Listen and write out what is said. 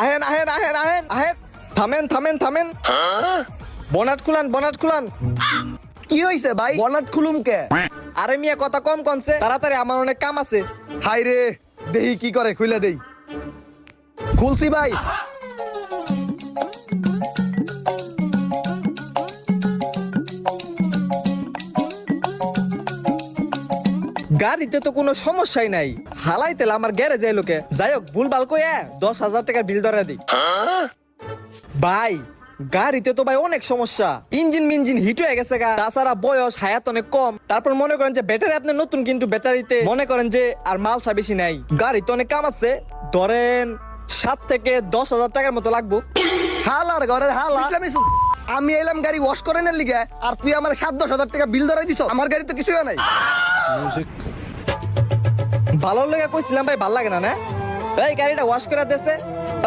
আহেন আহেন আহেন আহেন আহেন। থামেন থামেন থামেন। বনাট খুলান বনাট খুলান। কি হইছে ভাই? বনাট খুলুম কে? আরে মিয়া কথা কম কনছে তাড়াতাড়ি আমার অনেক কাম আছে। হাই রে দেহি কি করে খুলে দেই। খুলছি ভাই। গাড়িতে তো কোনো সমস্যাই নাই। হালাই তেল আমার গ্যারেজ এই লোকে যাই হোক ভুল ভালো কইয়া দশ হাজার টাকার বিল ধরে দিই। ভাই, গাড়িতে তো ভাই অনেক সমস্যা। ইঞ্জিন মিঞ্জিন হিট হয়ে গেছে গা। তাছাড়া বয়স হায়াত অনেক কম। তারপর মনে করেন যে ব্যাটারি আপনি নতুন কিন্তু ব্যাটারিতে। মনে করেন যে আর মালসা বেশি নাই। গাড়িতে অনেক কাম আছে। ধরেন, সাত থেকে দশ হাজার টাকার মতো লাগবো। হালার ঘরের হালা। আমি এলাম গাড়ি ওয়াশ করে নেন লিগে আর তুই আমার সাত দশ হাজার টাকা বিল ধরাই দিছ আমার গাড়ি তো কিছুই নাই। ভালো লেগে কইছিলাম ভাই ভালো লাগে না না? এই গাড়িটা ওয়াশ করে দিয়েছে